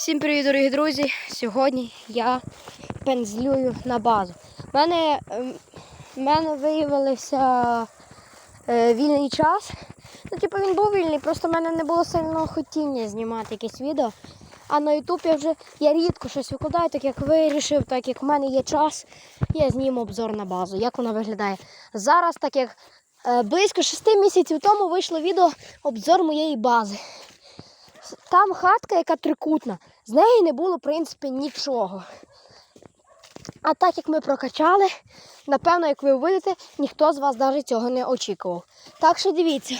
Всім привіт, дорогі друзі! Сьогодні я пензлюю на базу. У мене, ем, в мене виявився е, вільний час. Ну, типу, він був вільний, просто в мене не було сильного хотіння знімати якесь відео. А на YouTube я вже я рідко щось викладаю, так як вирішив, так як в мене є час, я зніму обзор на базу, як вона виглядає. Зараз, так як е, близько 6 місяців тому вийшло відео обзор моєї бази. Там хатка, яка трикутна, з неї не було, в принципі, нічого. А так як ми прокачали, напевно, як ви увидите, ніхто з вас навіть цього не очікував. Так що дивіться,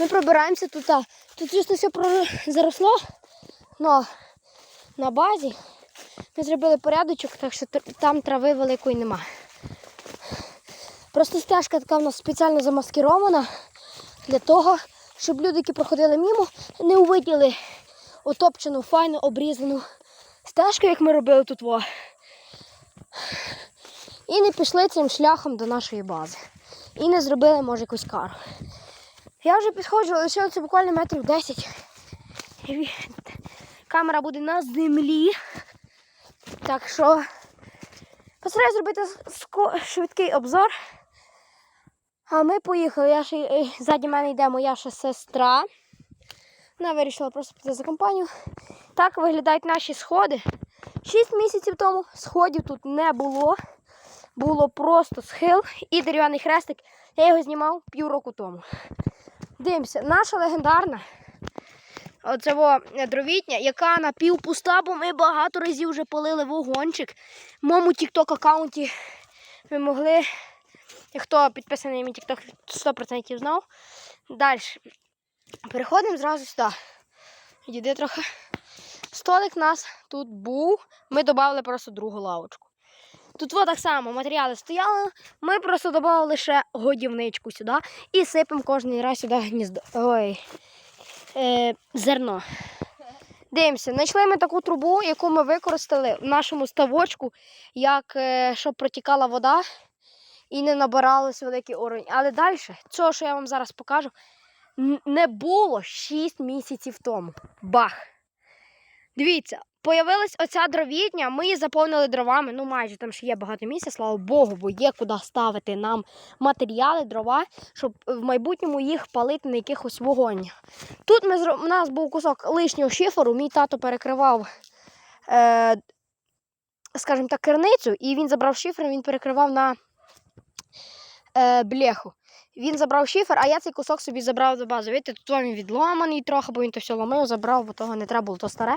ми пробираємося тут. Тут чисто все заросло, але на базі ми зробили порядочок, так що там трави великої нема. Просто стежка така в нас спеціально замаскирована для того, щоб люди, які проходили мимо, не увиділи отопчену, файно обрізану стежку, як ми робили тут. Во. І не пішли цим шляхом до нашої бази. І не зробили, може, якусь кару. Я вже підходжу, лишилося буквально метрів 10. Камера буде на землі. Так що постараюсь зробити швидкий обзор. А ми поїхали. Я ще, е, ззаді мене йде моя ще сестра. Вона вирішила просто піти за компанію. Так виглядають наші сходи. Шість місяців тому сходів тут не було. Було просто схил і дерев'яний хрестик. Я його знімав півроку тому. Дивимося, наша легендарна. Е, дровітня, яка напівпуста, бо ми багато разів вже полили вогончик. В моєму тікток аккаунті ви могли Хто підписаний на мій TikTok 100% знав. Далі. Переходимо зразу сюди. Йди трохи. Столик у нас тут був. Ми додали просто другу лавочку. Тут во так само матеріали стояли. Ми просто додали ще годівничку сюди і сипемо кожен раз сюди гніздо. Ой. Е, зерно. Дивимося, знайшли ми таку трубу, яку ми використали в нашому ставочку, як е, щоб протікала вода і не набиралось великий уровень. Але далі, цього, що я вам зараз покажу, не було 6 місяців тому. Бах! Дивіться, появилась оця дровітня, ми її заповнили дровами. Ну, майже там ще є багато місця, слава Богу, бо є куди ставити нам матеріали, дрова, щоб в майбутньому їх палити на якихось вогонь. Тут ми у нас був кусок лишнього шиферу, мій тато перекривав. Е... Скажімо так, керницю, і він забрав шифер, він перекривав на е, бляху. Він забрав шифер, а я цей кусок собі забрав до бази. Видите, тут він відломаний трохи, бо він то все ламив, забрав, бо того не треба було, то старе.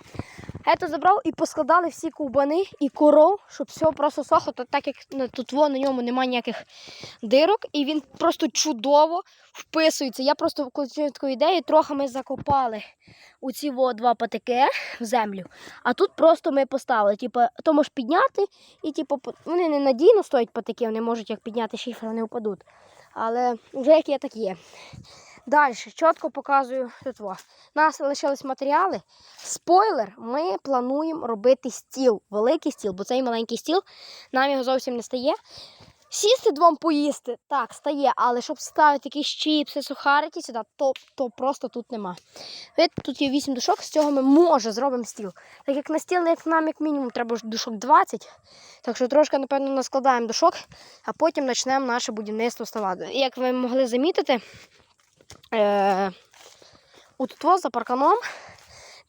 Я то забрав і поскладали всі ковбани і коров, щоб все просто сохло, так як ну, тут во, на ньому немає ніяких дирок, і він просто чудово вписується. Я просто вкладаю таку ідею, трохи ми закопали у ці во два патики в землю, а тут просто ми поставили. Типу, то можеш підняти, і типу, вони не надійно стоять патики, вони можуть як підняти шифер, вони впадуть. Але вже як є, так є. Далі, чітко показую тут. У нас лишились матеріали. Спойлер, ми плануємо робити стіл, великий стіл, бо цей маленький стіл нам його зовсім не стає. Сісти двом поїсти, так, стає, але щоб ставити якісь чіпси, сухарики сюди, то, то просто тут нема. Тут є 8 душок, з цього ми може зробимо стіл. Так як на стіл нам як мінімум треба душок 20, так що трошки, напевно, наскладаємо душок, а потім почнемо наше будівництво. І Як ви могли замітити, е- от за парканом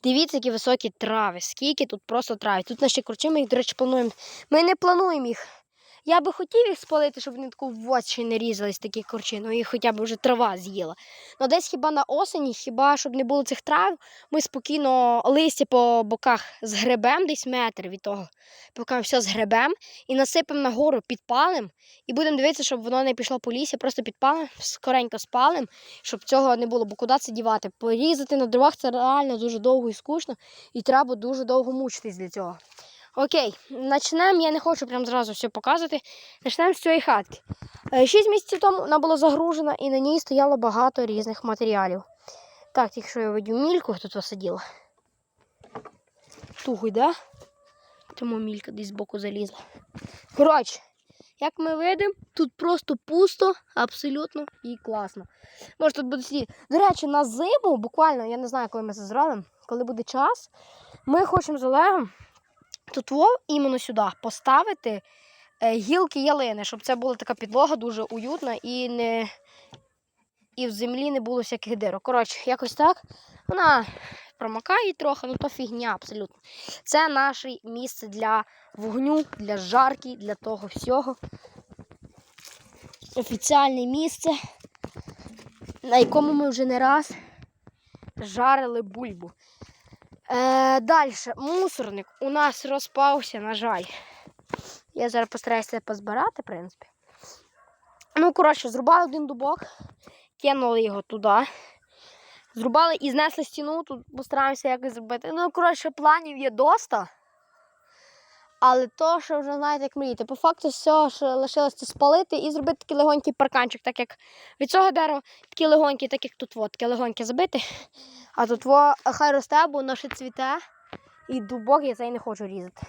Дивіться, які високі трави, скільки тут просто трав. Тут наші корчі, ми їх, до речі, плануємо. Ми не плануємо їх. Я би хотів їх спалити, щоб вони таку в очі не різались, такі корчі, ну їх хоча б вже трава з'їла. Ну десь хіба на осені, хіба щоб не було цих трав, ми спокійно листя по боках згребемо десь метр від того, поки все згребемо і насипемо нагору, підпалимо, і будемо дивитися, щоб воно не пішло по лісі, просто підпалимо, скоренько спалимо, щоб цього не було, бо куди це дівати? Порізати на дровах це реально дуже довго і скучно, і треба дуже довго мучитись для цього. Окей, почнемо. Я не хочу прям зразу все показувати. Почнемо з цієї хатки. Е, Шість місяців тому вона була загружена і на ній стояло багато різних матеріалів. Так, тільки що я видів мільку, тут посиділа. Туго йде. Тому мілька десь збоку залізла. Коротше, як ми видимо, тут просто пусто, абсолютно і класно. Може тут буде сидіти. До речі, на зиму, буквально, я не знаю, коли ми це зробимо, коли буде час, Ми хочемо з Олегом тут іменно сюди поставити е, гілки ялини, щоб це була така підлога дуже уютна і не. І в землі не було всяких дирок. Коротше, якось так. Вона промокає трохи, ну то фігня абсолютно. Це наше місце для вогню, для жарки, для того всього. Офіціальне місце, на якому ми вже не раз жарили бульбу. Е, Далі, мусорник у нас розпався, на жаль. Я зараз постараюся позбирати, в принципі. Ну, коротше, зрубали один дубок, кинули його туди. Зрубали і знесли стіну, тут постараємося якось зробити. Ну, коротше, планів є доста. Але то, що вже знаєте, як мріяти. По факту, все, що лишилось, це спалити і зробити такий легонький парканчик, так як від цього дерева, такі легонькі, так як тут, от, таке легоньке забити. А тут во, хай росте, бо ще цвіте. І дубок я цей не хочу різати.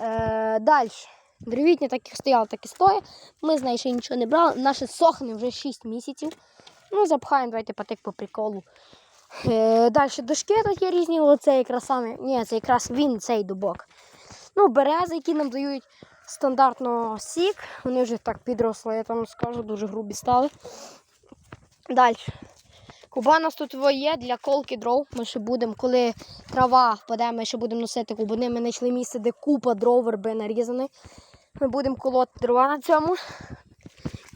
Е, Далі. Древітня так як стояла, так і стоїть. Ми з неї ще нічого не брали. Наше сохне вже 6 місяців. Ну, запхаємо, давайте потик по приколу. Е, Далі дошки тут є різні, оце якраз саме. Ні, це якраз він, цей дубок. Ну, берези, які нам дають стандартно сік. Вони вже так підросли, я там скажу, дуже грубі стали. Далі. Куба у нас тут є для колки дров. Ми ще будемо, коли трава впаде, ми ще будемо носити кубани. Ми знайшли місце, де купа дров верби нарізані. Ми будемо колоти дрова на цьому.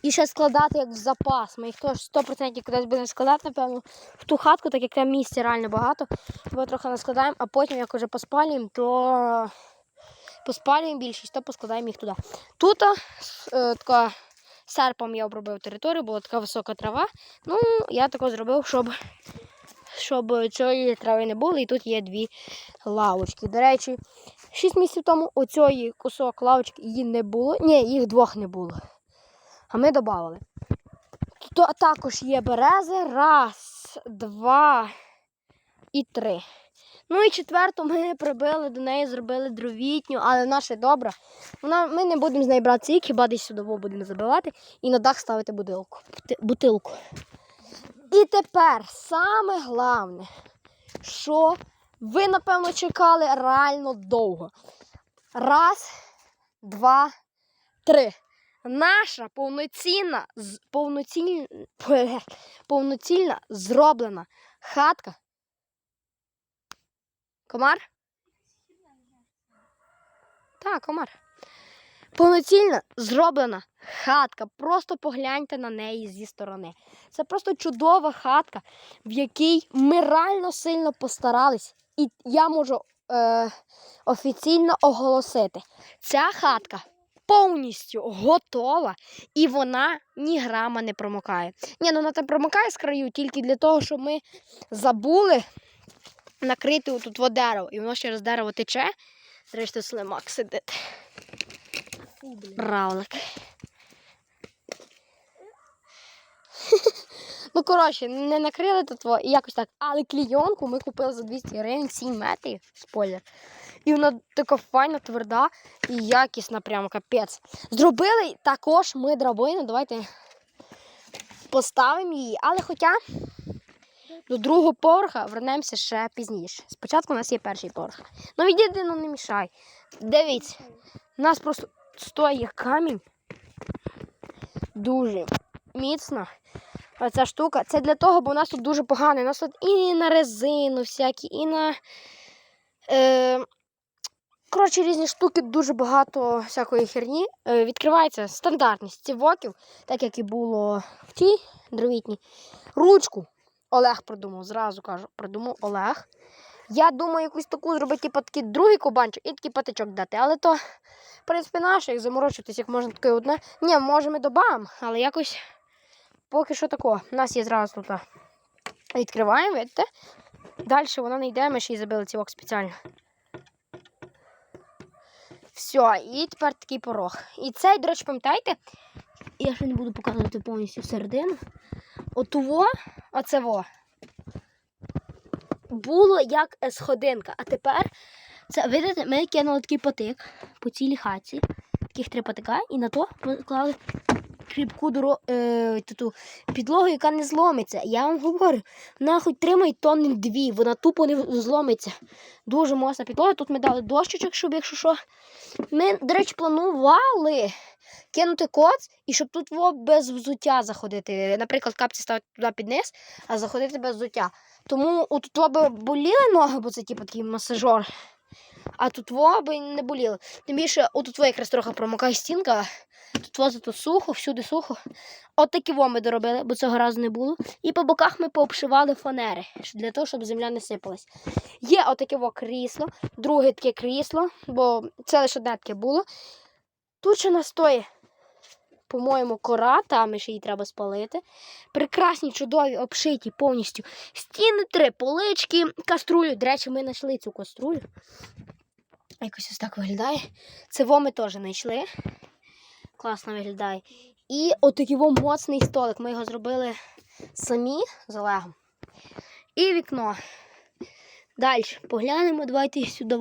І ще складати як в запас. Ми їх теж 100% кудись будемо складати, напевно, в ту хатку, так як там місця реально багато. Ми трохи наскладаємо, а потім, як вже поспалюємо, то поспалюємо більшість, то поскладаємо їх туди. Тут е, така серпом я обробив територію, була така висока трава. Ну, я тако зробив, щоб, щоб цієї трави не було. І тут є дві лавочки. До речі, 6 місяців тому оцієї кусок лавочки її не було. Ні, їх двох не було. А ми додали. Також є берези. Раз, два і три. Ну і четверту ми прибили до неї, зробили дровітню, але наша добра. Вона, ми не будемо з неї брати цік, хіба десь сюди будемо забивати і на дах ставити бутилку. бутилку. І тепер саме головне, що ви, напевно, чекали реально довго. Раз, два, три. Наша повноцінна, повноцінна, повноцінна зроблена хатка Комар? Так, комар. Повноцінно зроблена хатка. Просто погляньте на неї зі сторони. Це просто чудова хатка, в якій ми реально сильно постарались. І я можу е, офіційно оголосити. Ця хатка повністю готова і вона ні грама не промокає. Ні, ну вона там промокає з краю тільки для того, щоб ми забули накрити тут во дерево, і воно через дерево тече. Зрештою, слимак сидить. Равлик. ну, коротше, не накрили тут і якось так. Але клійонку ми купили за 200 гривень 7 метрів, спойлер. І вона така файна, тверда і якісна, прям капець. Зробили також ми драбину. Давайте поставимо її. Але хоча до другого поверха вернемося ще пізніше. Спочатку у нас є перший поверх. Ну відійди, ну не мішай. Дивіться, у нас просто стоїть камінь. Дуже міцно. Оця штука. Це для того, бо у нас тут дуже погано. У нас тут і на резину всякі, і на. Е, Коротше, різні штуки, дуже багато всякої херні. Е, відкривається стандартність цівоків, так як і було в тій дровітній. Ручку Олег придумав, зразу кажу, придумав Олег. Я думаю, якусь таку зробити, типу, такий другий кубанчик і такий патичок дати. Але то, в принципі, наше, як заморочитись, як можна таке одне. Ні, може ми добавимо, але якось поки що такого. У нас є зразу тут. Відкриваємо, видите? Далі вона не йде, ми ще й забили цівок спеціально. Все, і тепер такий порог. І цей, до речі, пам'ятаєте? Я ще не буду показувати повністю всередину. Отуво, оце во. Було як сходинка. А тепер, це, видите, ми кинули такий потик по цілій хаті. Таких три потика, і на то ми клали кріпку доро... е, ту підлогу, яка не зломиться. Я вам говорю, вона хоч тримає тонни дві, вона тупо не зломиться. Дуже моцна підлога. Тут ми дали дощечок, щоб якщо що. Ми, до речі, планували кинути коц і щоб тут во без взуття заходити. Наприклад, капці ставити туди під низ, а заходити без взуття. Тому тут би боліли ноги, бо це типу такий масажор. А тут во не боліли. Тим більше, отут во якраз трохи промокає стінка. Тут во зато сухо, всюди сухо. От такі ми доробили, бо цього разу не було. І по боках ми пообшивали фанери для того, щоб земля не сипалась. Є отаке во крісло, друге таке крісло, бо це лише одне таке було. Тут ще настоє, по-моєму, кора, там ще її треба спалити. Прекрасні, чудові, обшиті повністю. Стіни три, полички, каструлю. До речі, ми знайшли цю каструлю. Якось ось так виглядає. Це во теж знайшли. Класно виглядає. І отакий во моцний столик. Ми його зробили самі з Олегом. І вікно. Далі поглянемо, давайте сюди.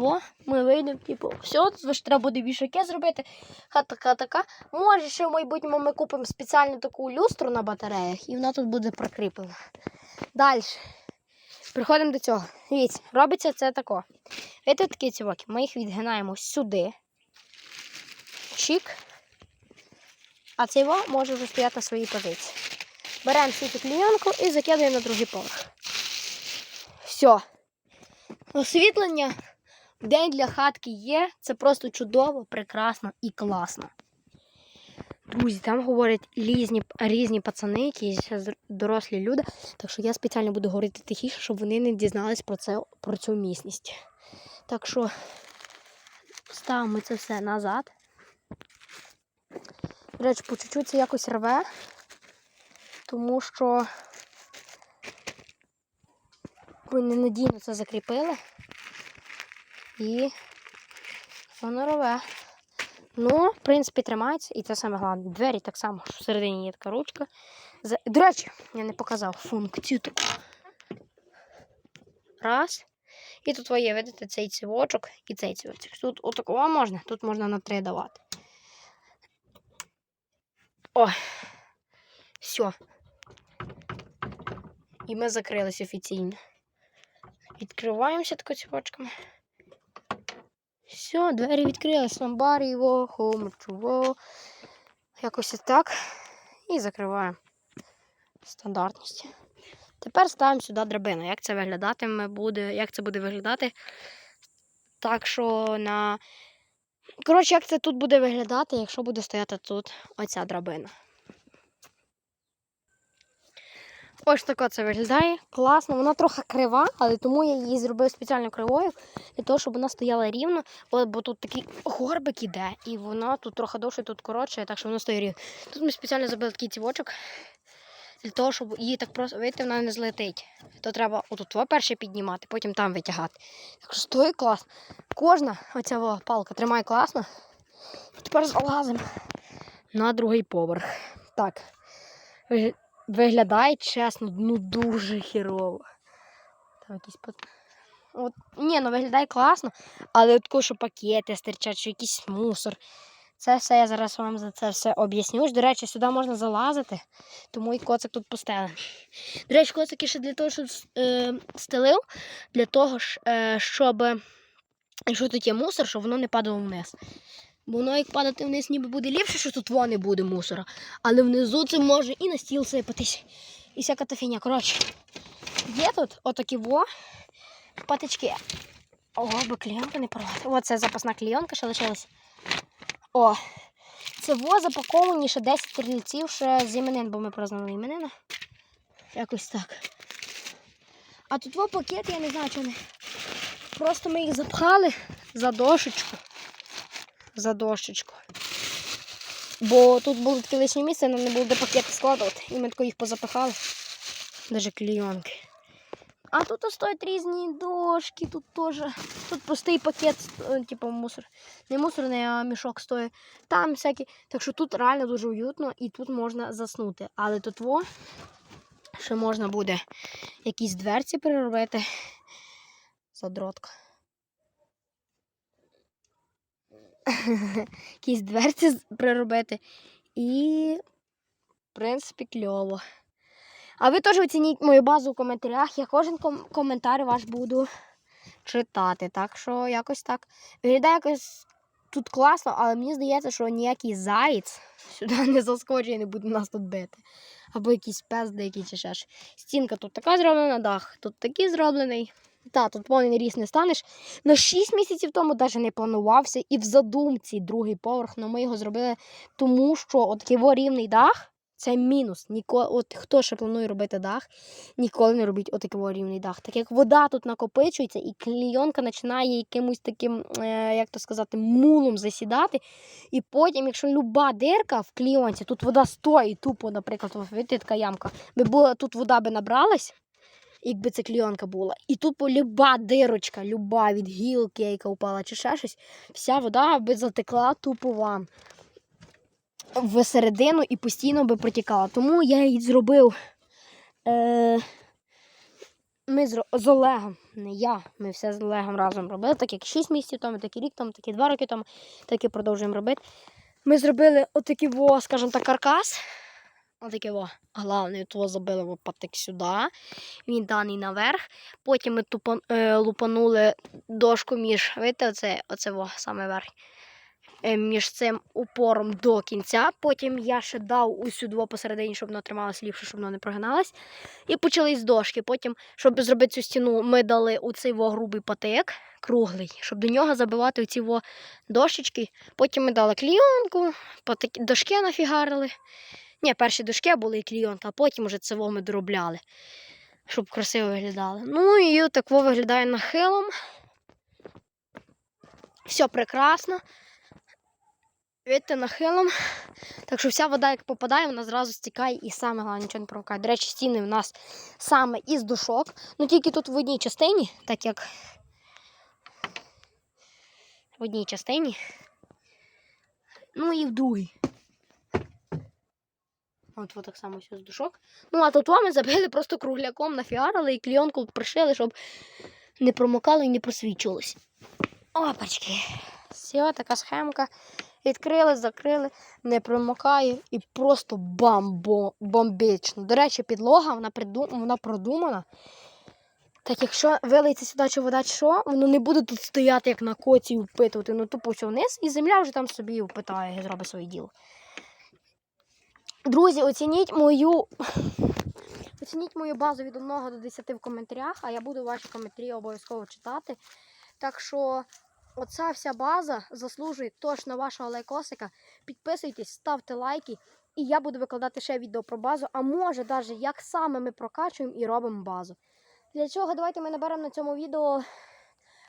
Ми вийдемо, типу, все, тут ж треба буде вішаки зробити. Хата така така. Може, ще в майбутньому ми купимо спеціальну таку люстру на батареях, і вона тут буде прикріплена. Далі. Приходимо до цього. Дивіться, робиться це тако. Видите такі цівоки? Ми їх відгинаємо сюди. Чик. А цей во може вже стояти на своїй позиції. Беремо цю клієнку і закидаємо на другий поверх. Все. Освітлення в день для хатки є. Це просто чудово, прекрасно і класно. Друзі, там говорять різні, різні пацани, якісь дорослі люди. Так що я спеціально буду говорити тихіше, щоб вони не дізнались про, це, про цю міцність. Так що ставимо це все назад. До речі, по чуть-чуть це якось рве, тому що ми ненадійно це закріпили. І воно рве. Ну, в принципі, тримається, і це саме головне. Двері так само, що всередині є така ручка. До речі, я не показав функцію таку. Раз. І тут є, видите, цей цівочок і цей цівочок. Тут отакого можна, тут можна на три давати. О, все. І ми закрились офіційно. Відкриваємося тако цівочками. Все, двері відкрились. Home to wo. Якось так. І закриваємо. Стандартність. Тепер ставимо сюди драбину. Як це виглядатиме буде, як це буде виглядати? Так що на. Коротше, як це тут буде виглядати, якщо буде стояти тут оця драбина. Ось тако це виглядає. Класно, вона трохи крива, але тому я її зробив спеціально кривою, для того, щоб вона стояла рівно, бо, бо тут такий горбик іде, і вона тут трохи довше, тут коротше, так що воно стоїть рівно. Тут ми спеціально зробили такий цівочок, для того, щоб її так просто вийти, вона не злетить. То треба отут перше піднімати, потім там витягати. Так що стоїть класно. Кожна оця палка тримає класно. Тепер залазимо на другий поверх. Так. Виглядає чесно, ну дуже хірово. Там якісь. От, ні, ну виглядає класно, але от що пакети стирчать, що якийсь мусор. Це все я зараз вам за це все об'ясню. До речі, сюди можна залазити, тому і коцик тут постелений. До речі, коцик ще для того, щоб е, стелив, для того, е, щоб якщо тут є мусор, щоб воно не падало вниз. Бо воно як падати вниз, ніби буде ліпше, що тут во не буде мусора. Але внизу це може і на стіл сипатись. І всяка та фігня. Коротше, є тут отакі во патички. О, би клієнка не порвати. О, це запасна клієнка, що лишилась. О, це во запаковані ще 10 стрільців ще з іменин, бо ми празднували іменина. Якось так. А тут во пакет, я не знаю, чого. Просто ми їх запхали за дошечку. За дошечку. Бо тут було таке лишнє місце, нам не було де пакети складувати. І ми тако їх позапихали. Даже клійонки. А тут стоять різні дошки, тут теж. Тут простий пакет, е, типу мусор. Не мусорний, а мішок стоїть. Там всякі. Так що тут реально дуже уютно і тут можна заснути. Але тут во ще можна буде якісь дверці переробити. Задротка. Якісь дверці приробити. І В принципі, кльово. А ви теж оцініть мою базу в коментарях. Я кожен ком- коментар ваш буду читати. Так що якось так. Виглядає якось тут класно, але мені здається, що ніякий заєць сюди не заскочить і не буде нас тут бити. Або якийсь пес деякий чи ще ж. Стінка тут така зроблена, дах тут такий зроблений. Та, тут повний ріс не станеш. На 6 місяців тому навіть не планувався. І в задумці другий поверх, але ми його зробили тому, що от такий рівний дах це мінус. Ніколи, от хто ще планує робити дах, ніколи не робіть отакий рівний дах. Так як вода тут накопичується, і клійонка починає якимось таким, е, як то сказати, мулом засідати. І потім, якщо люба дирка в клійонці, тут вода стоїть тупо, наприклад, видите, така ямка, би була тут вода би набралась. Якби це клійонка була. І тупо люба дирочка, люба від гілки, яка упала, чи ще щось, вся вода би затекла тупо вам в середину і постійно би протікала. Тому я її зробив. Е, ми з, з Олегом, не я, ми все з Олегом разом робили, так як 6 місяців тому, так і рік тому, так і 2 роки тому, так і продовжуємо робити. Ми зробили отакий во, скажімо так, каркас. Отакий во. Головне, того забили во патик сюди. Він даний наверх. Потім ми тупо, е, лупанули дошку між, видите, оце, оце во, саме верх. Е, між цим упором до кінця. Потім я ще дав усю дво посередині, щоб воно трималося ліпше, щоб воно не прогиналось. І почали з дошки. Потім, щоб зробити цю стіну, ми дали у цей во грубий патик, круглий, щоб до нього забивати оці во дощечки. Потім ми дали клійонку, дошки нафігарили. Ні, перші дошки були і клійонка, а потім уже це ми доробляли, щоб красиво виглядало. Ну і так виглядає нахилом. Все прекрасно. Видите, нахилом. Так що вся вода, як попадає, вона зразу стікає і саме головне нічого не промокає. До речі, стіни в нас саме із душок. Ну тільки тут в одній частині, так як в одній частині. Ну і в другій. От, от так само все з душок. Ну, а тут ми забили просто кругляком, нафіарили і клійонку пришили, щоб не промокало і не просвічувалось. Опачки. Все, така схемка. Відкрили, закрили, не промокає і просто бомбічно. До речі, підлога вона, придум, вона продумана. Так якщо вилиться сюди чи вода, що, воно не буде тут стояти, як на коці і впитувати. Ну тупо все вниз, і земля вже там собі впитає і зробить своє діло. Друзі, оцініть мою. Оцініть мою базу від 1 до 10 в коментарях, а я буду ваші коментарі обов'язково читати. Так що оця вся база заслужує точно вашого лайкосика. Підписуйтесь, ставте лайки, і я буду викладати ще відео про базу, а може навіть як саме ми прокачуємо і робимо базу. Для цього давайте ми наберемо на цьому відео.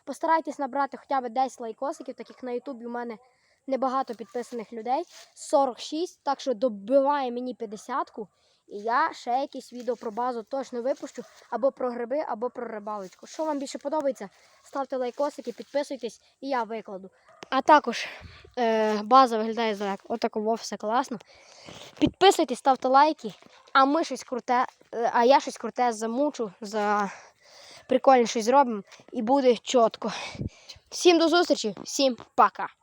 Постарайтесь набрати хоча б 10 лайкосиків, так як на Ютубі у мене небагато підписаних людей. 46, так що добиває мені 50-ку. І я ще якесь відео про базу точно випущу, або про гриби, або про рибалочку. Що вам більше подобається, ставте лайкосики, підписуйтесь, і я викладу. А також е, база виглядає так. Отаково все класно. Підписуйтесь, ставте лайки, а ми щось круте, е, а я щось круте замучу, за прикольне щось зробимо і буде чітко. Всім до зустрічі, всім пока!